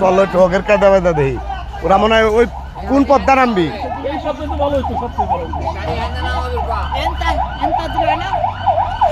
চলো ঠোকের কাদা বেদা দেই। ওরা মনে হয় ওই কোন পদ্মা নামবি? এই শব্দ তো ভালো হইতো সবচেয়ে ভালো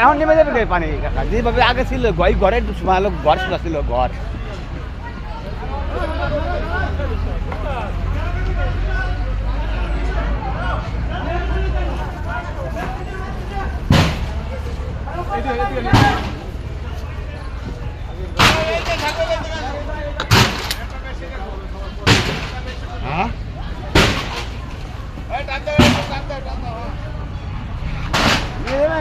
এখন নেমে যাবে পানি? কাকা যেভাবে আগে ছিল ঘর ঘরে ভালো ঘর ছিল ছিল ঘর। হ্যাঁ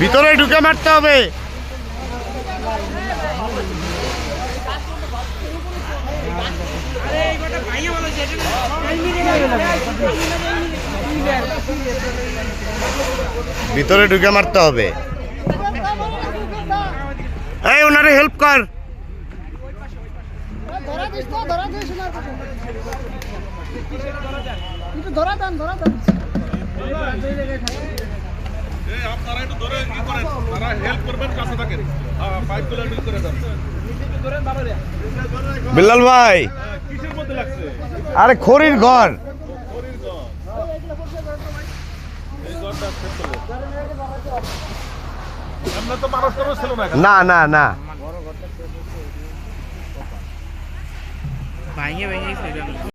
ভিতরে ঢুকে মারতে হবে। ভিতরে ঢুকে মারতে হবে। এই, ওনারে হেল্প কর। ধরা দিস দেন, ধরা দেন। আপনারা একটু ধরে কি করেন? তারা হেল্প করবেন কাছে থাকেন। পাইপগুলো ঠিক করে দেন। বিল্লাল ভাই। কিসের মধ্যে লাগছে? আরে খড়ির ঘর। না না না না।